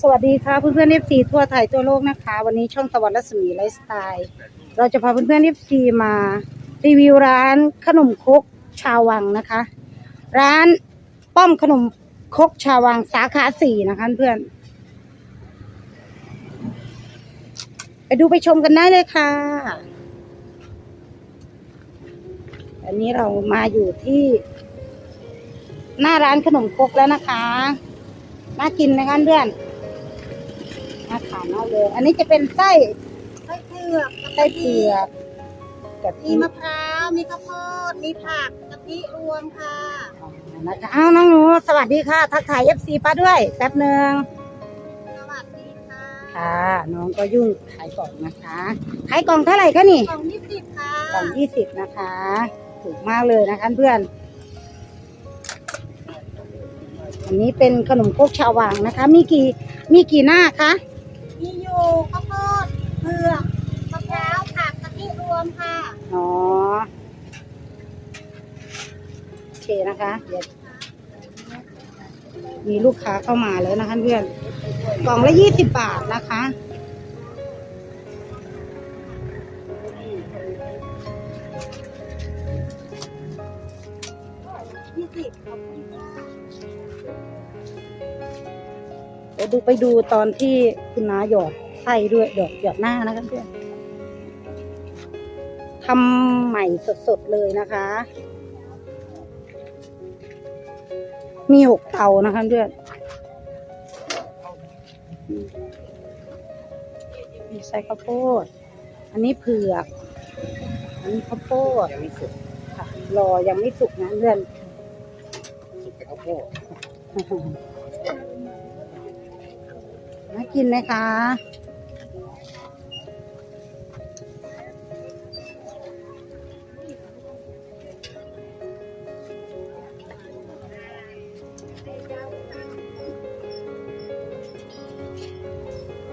สวัสดีค่ะเพื่อนเพื่อนเอฟซีทั่วไทยทั่วโลกนะคะ วันนี้ช่องตะวันรัศมีไลฟ์สไตล์เราจะพาเพื่อนเพื่อนเอฟซีมารีวิวร้านขนมคกชาววังนะคะ ร้านป้อมขนมคกชาววังสาขาสี่นะคะเพื่อนไปดูไปชมกันได้เลยค่ะ อันนี้เรามาอยู่ที่ หน้าร้านขนมคกแล้วนะคะ น่ากินไหมคะเพื่อน น่าทานมากเลย อันนี้จะเป็นไส้ไส้เผือกไส้เผือกกะมีทิมะพร้าว มีข้าวโพด มีผักกะทิรวมค่ะนะคะอ้าวน้องหนู สวัสดีค่ะ ทักทายเอฟซีป้าด้วยแป๊บหนึ่งสวัสดีค่ะค่ะ น้องก็ยุ่งขายกล่องนะคะขายกล่องเท่าไหร่คะนี่กล่องยี่สิบค่ะกล่องยี่สิบนะคะ ถูกมากเลยนะคะเพื่อนอันนี้เป็นขนมครกชาววังนะคะ มีกี่มีกี่หน้าคะ มีอยู่ข้าวโพดเผือกมะพร้าวผักกะทิรวมค่ะอ๋อโอเคนะคะเดี๋ยวมีลูกค้าเข้ามาแล้วนะคะเพื่อนกล่องละยี่สิบบาทนะคะยี่สิบขอบคุณค่ะเดี๋ยวดูไปดูตอนที่คุณน้าหยอด ไส้ด้วยหยอดหยอดหน้านะคะเพื่อนทำใหม่สดๆเลยนะคะ มีหกเตานะคะเพื่อนมีไส้ข้าวโพด อันนี้เผือก อันนี้ข้าวโพดยังไม่สุกค่ะรอยังไม่สุกนะเพื่อน สุกแต่ข้าวโพดน่ากินไหมคะ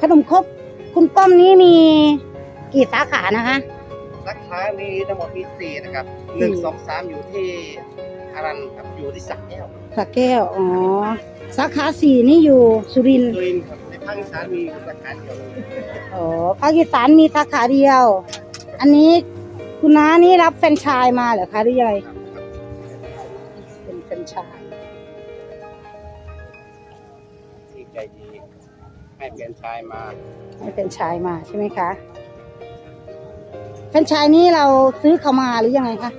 ขนมครกคุณป้อมนี้มีกี่สาขานะคะ สาขามีทั้งหมดมีสี่นะครับหนึ่งสองสามอยู่ที่อารันครับอยู่ที่สักแก้วสระแก้ว อ๋อ สาขาสี่นี่อยู่สุรินทร์สุรินทร์ครับในภาคอีสานมีสาขาเดียวอ๋อ ภาคอีสานมีสาขาเดียว อันนี้คุณน้านี่รับแฟรนไชส์มาเหรอคะหรือยังไงครับ เป็นแฟรนไชส์ ใจดี ให้เปลี่ยนชายมาให้แฟรนไชส์มาใช่ไหมคะแฟรนไชส์นี่เราซื้อเขามาหรือยังไงคะ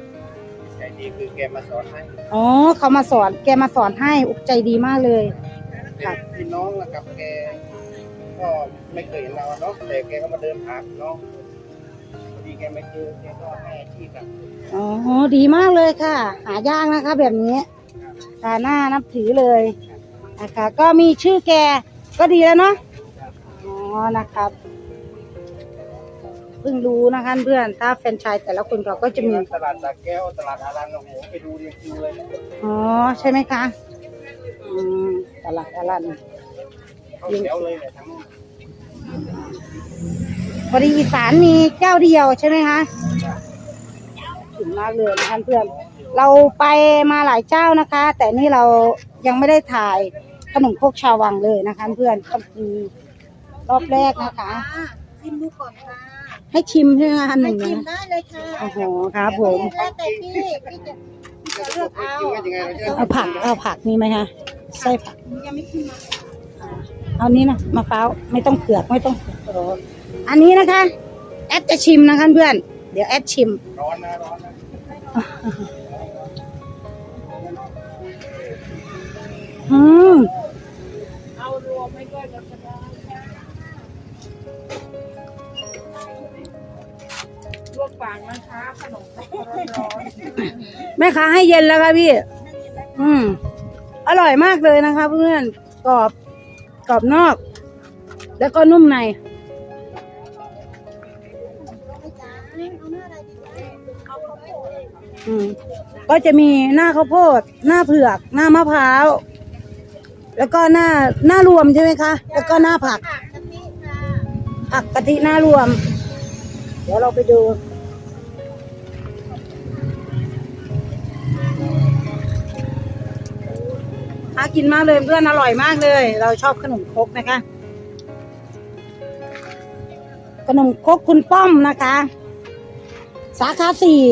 ใจดีคือแกมาสอนให้อ๋อเขามาสอนแกมาสอนให้อุกใจดีมากเลยเป็นพี่น้องนะครับแกก็ไม่เคยเห็นเราเนาะแต่แกก็มาเดินหาพี่น้องพอดีแกไม่เจอแกก็ให้อาชีพแบบอ๋อดีมากเลยค่ะ หายากนะคะ แบบนี้ตาหน้านับถือเลย นะคะ ก็มีชื่อแกก็ดีแล้วเนาะอ๋อนะครับเพิ่งรู้นะคะเพื่อนถ้าแฟรนไชส์แต่ละคนเขาก็จะมี ตลาดสาแก้วตลาดอารันโอ้โหไปดูเรียงคิวเลยอ๋อ ใช่ไหมคะอืมตลาดอาลันเข้าแถวเลยเนี่ยทั้งนู้นพอดีอีสานมีเจ้าเดียวใช่ไหมคะถึงมากเลยนะคะเพื่อน เราไปมาหลายเจ้านะคะ แต่นี่เรา ยังไม่ได้ถ่ายขนมโคกชาววังเลยนะคะ เพื่อนก็คือรอบแรกนะคะค่ะชิมดูก่อนค่ะให้ชิมใช่ไหมคะหให้นึ่งชิมนะได้เลยค่ะโอ้โหครับผมแล้วแต่พี่พี่จะพี่จะเลือกเอาคิวว่ายังไงเราจะเอาผักเอาผักมีไหมคะไส้ผักยังไม่ชิมมาเอานี้นะมะพร้าวไม่ต้องเผือกไม่ต้องเผือกเอออันนี้นะคะแอดจะชิมนะคะเพื่อนเดี๋ยวแอดชิมร้อนนะร้อนนะ อืมลวกปากนะคะขนมร้อนแม่ค้าให้เย็นแล้วค่ะพี่ อืม อร่อยมากเลยนะคะ เพื่อนกรอบกรอบนอก แล้วก็นุ่มในอืมก็จะมีหน้าข้าวโพด หน้าเผือก หน้ามะพร้าว แล้วก็หน้าหน้ารวมใช่ไหมคะ แล้วก็หน้าผัก ผักกะทิค่ะผักกะทิหน้ารวม เดี๋ยวเราไปดู หากินมากเลยเพื่อนอร่อยมากเลย เราชอบขนมครกนะคะ ขนมครกคุณป้อมนะคะ สาขาสี่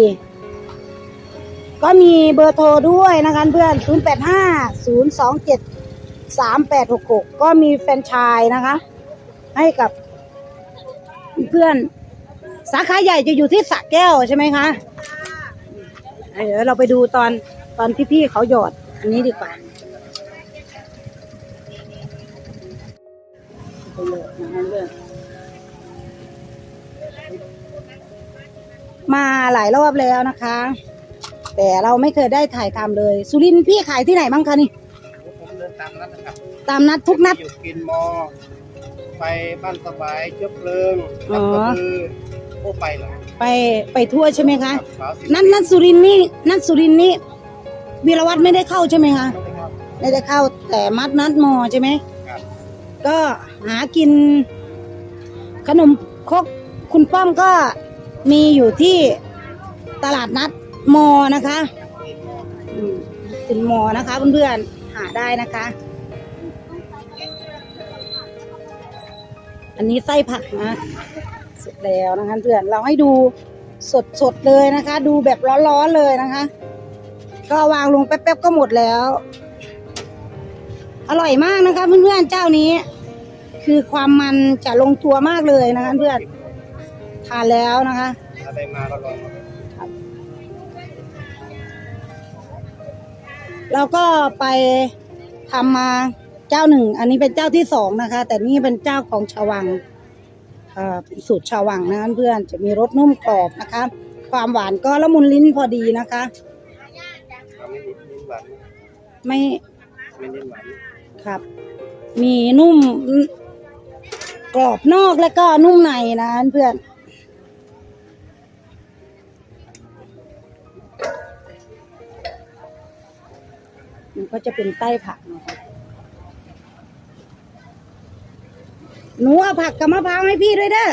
ก็มีเบอร์โทรด้วยนะคะเพื่อน 0 8 5 0 2 7 3 8 6 6 ก็มีแฟนชายนะคะ ให้กับเพื่อนสาขาใหญ่จะอยู่ที่สระแก้วใช่ไหมคะเดี๋ยวเราไปดูตอนตอนที่พี่เขาหยอดอันนี้ดีกว่าไปเลยนะเพื่อนมาหลายรอบแล้วนะคะ แต่เราไม่เคยได้ถ่ายทำเลย สุรินพี่ขายที่ไหนบ้างคะนี่ ตามนั้นนะครับตามนัดทุกนัด อยู่กินมอ ไปบ้านสบายเชื้อเพลิงอ๋ลำอกระบือโอ้ไปเหรอไปไปทั่วใช่ไหมคะครับสาวสินัดนัดสุรินทร์นี่นัดสุรินทร์นี่วีรวัตรไม่ได้เข้าใช่ไหมคะไม่ได้ครับไม่ได้เข้าแต่มัดนัดมอใช่ไหม ครับก็หากิน ขนมครกคุณป้อมก็มีอยู่ที่ตลาดนัดมอนะคะกินมออืมถึงมอนะคะเพื่อนๆ หาได้นะคะ อันนี้ไส้ผักนะสร็จแล้วนะคะเพื่อนเราให้ดูสดๆเลยนะคะ ดูแบบร้อนๆเลยนะคะ ก็วางลงแป๊บๆก็หมดแล้ว อร่อยมากนะคะเพื่อนๆเจ้านี้ คือความมันจะลงตัวมากเลยนะคะเพื่อนทานแล้วนะคะอะไรมาก็ลอง เราก็ไปทำมาเจ้าหนึ่ง อันนี้เป็นเจ้าที่สองนะคะ แต่นี่เป็นเจ้าของชาววังสูตรชาววังนะเพื่อนจะมีรสนุ่มกรอบนะคะ ความหวานก็ละมุนลิ้นพอดีนะคะ ไม่นิดนิดหวานไม่ไม่นิดหวานครับ มีนุ่มกรอบนอกแล้วก็นุ่มในนะเพื่อน มันก็จะเป็นไส้ผักนะคะหนูเอาผักกับมะพร้าวให้พี่ด้วยเด้อ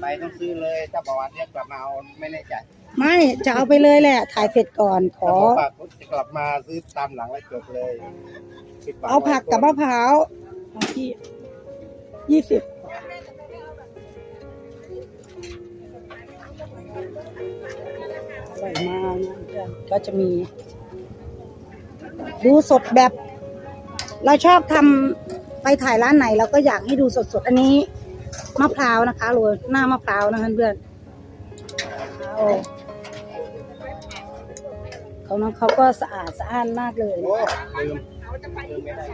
ไปต้องซื้อเลย ถ้าบอกว่าเรียกกลับมาเอาไม่แน่ใจไม่จะเอาไปเลยแหละ ถ่ายเสร็จก่อนขถ้าอบอกว่าจะกลับมาซื้อตามหลังแล้วจบเลยปิดปเอาผักกับมะพร้าวเอาพี่ยี่สิบอร่อยมากนะเพื่อนก็จะมี ดูสดแบบ เราชอบทำไปถ่ายร้านไหนเราก็อยากให้ดูสดๆ อันนี้มะพร้าวนะคะโรยหน้ามะพร้าวนะคะเพื่อนเอาเขาน้องเขาก็สะอาดสะอ้านมากเลยโอ้ลืมลืมไม่ได้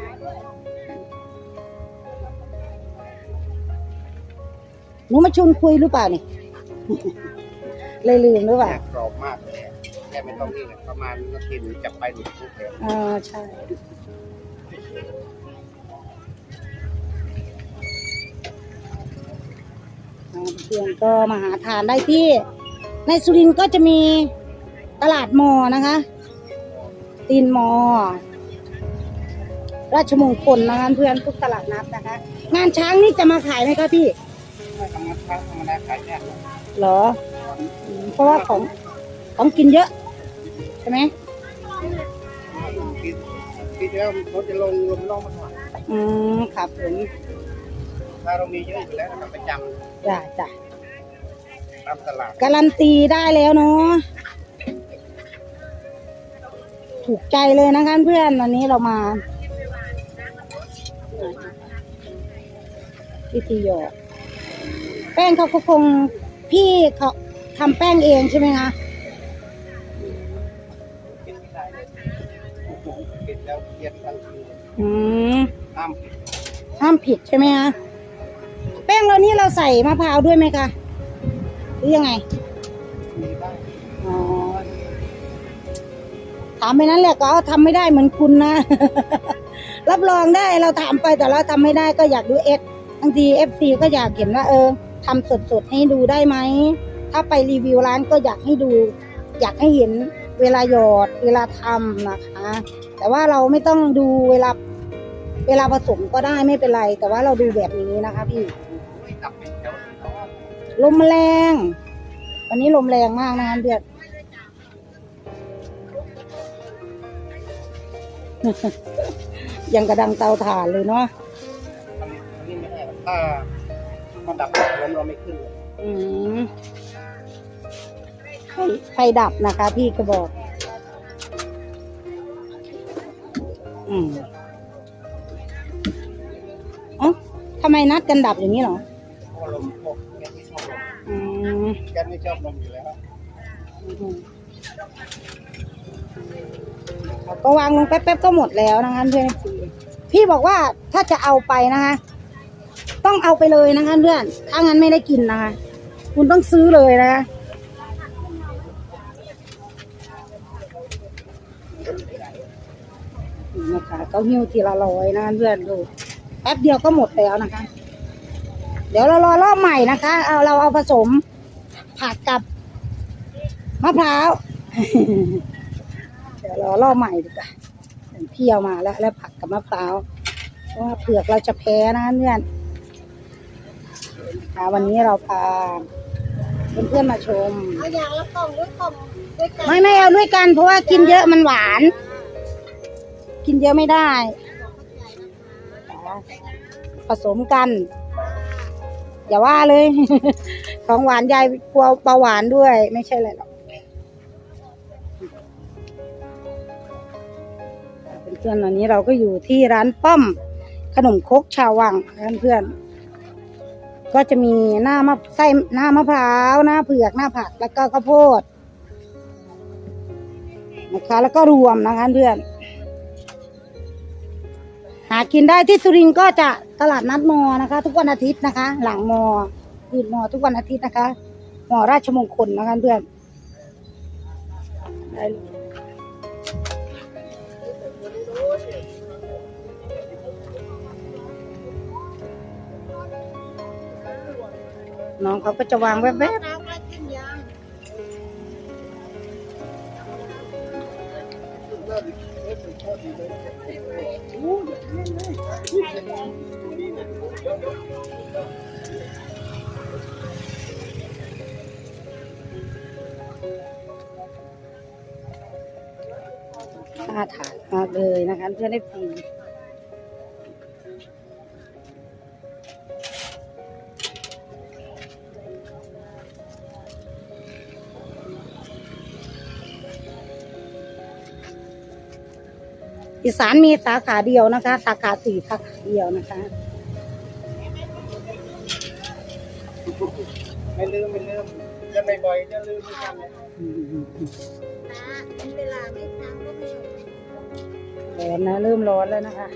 หนูมาชวนคุยหรือเปล่านี่เลยลืมหรือเปล่ากรอบมากเลย ค่ไม่ต้องนี่เลยประมาณนาทีหนึงจับไปหลุดทุกเลยอ่าใช่ อ่าเพื่อนก็มาหาทานได้ที่ ในสุรินทร์ก็จะมีตลาดมอนะคะ ตีนมอ ราชมงคลนะคะเพื่อนทุกตลาดนัดนะคะ งานช้างนี่จะมาขายไหมคะพี่ ไม่ทำงานค้าธรรมดาขายแค่เหรออืมเพราะว่าของของกินเยอะใช่ไหมปีปีที่แล้วเขาจะลงรวมน้องมาก่อนอืมครับผมถ้าเรามีเยอะอยู่แล้วนะครับประจจ้ะจ้ะำตามตลาดการันตีได้แล้วเนาะถูกใจเลยนะคะเพื่อนวันนี้เรามาพิธีหยอดแป้งเขาก็คงพี่เขาทำแป้งเองใช่ไหมคะ ปิดแล้วเย็นทันทีเลยอืมห้ามปิดห้ามผิดใช่ไหมคะแป้งเรานี่เราใส่มะพร้าวด้วยไหมคะหรือยังไงมีได้อ๋อถามไปนั้นแหละก็ทำไม่ได้เหมือนคุณนะ รับรองได้เราถามไปแต่เราทำไม่ได้ก็อยากดูเอ็กบางทีเอฟซีก็อยากเห็นว่าเออทำสดๆให้ดูได้ไหม ถ้าไปรีวิวร้านก็อยากให้ดู อยากให้เห็นเวลาหยอดเวลาทำนะคะ แต่ว่าเราไม่ต้องดูเวลาเวลาผสมก็ได้ไม่เป็นไร แต่ว่าเราดูแบบนี้นะคะพี่ไม่ตับเป็นแถวเขาลมแรง วันนี้ลมแรงมากนะคะเดือดยังกระดังเตาถ่านเลยเนาะอันนี้อันนี้ไม่ได้หรอกถ้ามันดับลมเราไม่ขึ้นเลยอืมไฟไฟดับนะคะ พี่ก็บอก อืมเอ๋อทำไมนัดกันดับอย่างนี้เหรอเพราะว่าลมพวกแกไม่ชอบลมอืมแกไม่ชอบลมอยู่แล้วก็วางลงแป๊บๆก็หมดแล้วนะคะเพื่อนพี่พี่บอกว่าถ้าจะเอาไปนะคะ ต้องเอาไปเลยนะคะเพื่อนถ้างั้นไม่ได้กินนะคะ คุณต้องซื้อเลยนะคะ นี่นะคะเก้าหิ้วทีละร้อยนะคะเพื่อนดูแป๊บเดียวก็หมดแล้วนะคะ เดี๋ยวเรารอรอบใหม่นะคะ เอาเราเอาผสมผักกับมะพร้าวเดี๋ยวรอรอบใหม่ดีกว่าพี่เอามาแล้ว แล้วผักกับมะพร้าวเพราะว่าเผือกเราจะแพ้นะเพื่อนค่ะวันนี้เราพาเพื่อนๆมาชมเอาอย่างละกล่องด้วยกล่องด้วยกันไม่ไม่เอาด้วยกันเพราะว่ากินเยอะมันหวาน กินเยอะไม่ได้ ผสมกัน อย่าว่าเลย ของหวานยายกลัวเบาหวานด้วย ไม่ใช่อะไรหรอกเพื่อนๆวันนี้เราก็อยู่ที่ร้านป้อม ขนมครกชาววังเพื่อนๆก็จะมีหน้ามะไส้หน้ามะพร้าวหน้าเผือกหน้าผักแล้วก็ข้าวโพดนะคะแล้วก็รวมนะคะเพื่อน หากินได้ที่สุรินทร์ก็จะตลาดนัดมอนะคะ ทุกวันอาทิตย์นะคะ หลังมอยืนมอทุกวันอาทิตย์นะคะมอราชมงคลนะคะเพื่อนน้องเขาก็จะวางแวบน้ ถ้าทานมากเลยนะคะเพื่อนได้ฟรี อีสานมีสาขาเดียวนะคะ สาขาสี่สาขาเดียวนะคะ ไม่ลืมไม่ลืมจะไม่บ่อยจะลืมไม่กันเลยอืมนะมีเวลาไม่ทำก็ไม่เอาร้อนนะเริ่มร้อนแล้วนะคะ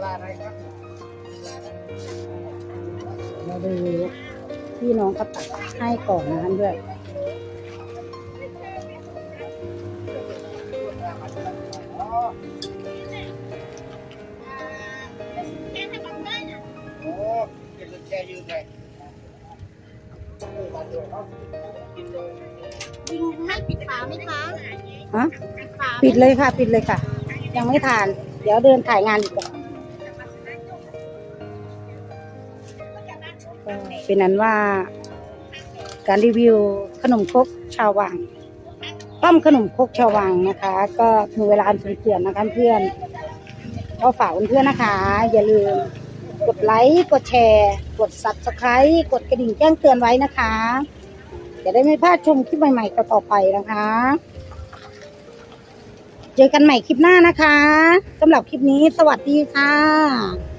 ปลาอะไรครับเราดู พี่น้องเขาตักให้ก่อนนะคะด้วยอ๋อแค่ให้มันได้นะโอ้เป็นแช่ยืดเลยมาดูครับยิงให้ปิดฝาไหมคะฮะปิดฝาไหมปิดเลยค่ะ ปิดเลยค่ะ ยังไม่ทาน เดี๋ยวเดินถ่ายงานดีกว่าก็ เป็นนั้นว่าการรีวิวขนมครกชาววังป้อมขนมครกชาววังนะคะ ก็ถึงเวลาอันสมควรนะคะเพื่อนก็ฝากเพื่อนนะคะ อย่าลืมกดไลค์กดแชร์ กด subscribe กดกระดิ่งแจ้งเตือนไว้นะคะจะได้ไม่พลาดชมคลิปใหม่ๆต่อไปนะคะ เจอกันใหม่คลิปหน้านะคะสำหรับคลิปนี้สวัสดีค่ะ